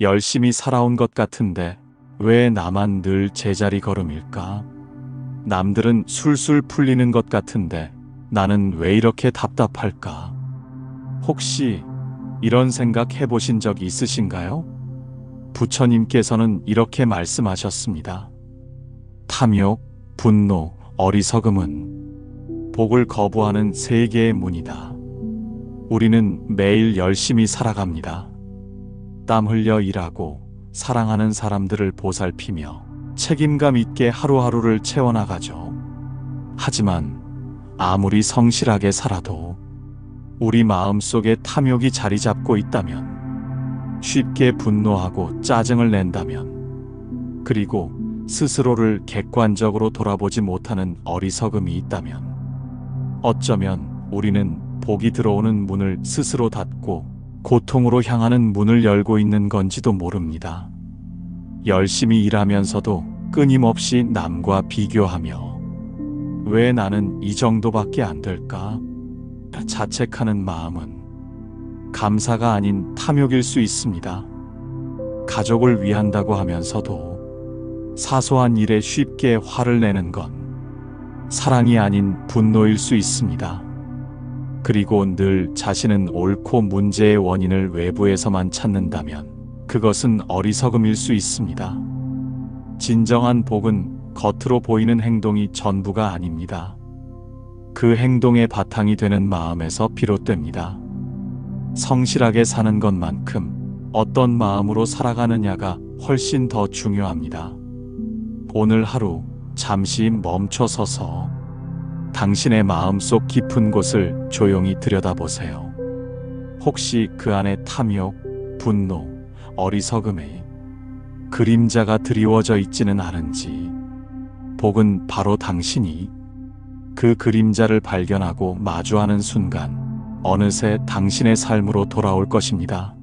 열심히 살아온 것 같은데 왜 나만 늘 제자리 걸음일까? 남들은 술술 풀리는 것 같은데 나는 왜 이렇게 답답할까? 혹시 이런 생각 해보신 적 있으신가요? 부처님께서는 이렇게 말씀하셨습니다. 탐욕, 분노, 어리석음은 복을 거부하는 세계의 문이다. 우리는 매일 열심히 살아갑니다. 땀 흘려 일하고 사랑하는 사람들을 보살피며 책임감 있게 하루하루를 채워나가죠. 하지만 아무리 성실하게 살아도 우리 마음 속에 탐욕이 자리 잡고 있다면 쉽게 분노하고 짜증을 낸다면 그리고 스스로를 객관적으로 돌아보지 못하는 어리석음이 있다면 어쩌면 우리는 복이 들어오는 문을 스스로 닫고 고통으로 향하는 문을 열고 있는 건지도 모릅니다. 열심히 일하면서도 끊임없이 남과 비교하며 왜 나는 이 정도밖에 안 될까? 자책하는 마음은 감사가 아닌 탐욕일 수 있습니다. 가족을 위한다고 하면서도 사소한 일에 쉽게 화를 내는 건 사랑이 아닌 분노일 수 있습니다. 그리고 늘 자신은 옳고 문제의 원인을 외부에서만 찾는다면 그것은 어리석음일 수 있습니다. 진정한 복은 겉으로 보이는 행동이 전부가 아닙니다. 그 행동의 바탕이 되는 마음에서 비롯됩니다. 성실하게 사는 것만큼 어떤 마음으로 살아가느냐가 훨씬 더 중요합니다. 오늘 하루 잠시 멈춰 서서 당신의 마음속 깊은 곳을 조용히 들여다보세요. 혹시 그 안에 탐욕, 분노, 어리석음의 그림자가 드리워져 있지는 않은지, 복은 바로 당신이 그 그림자를 발견하고 마주하는 순간 어느새 당신의 삶으로 돌아올 것입니다.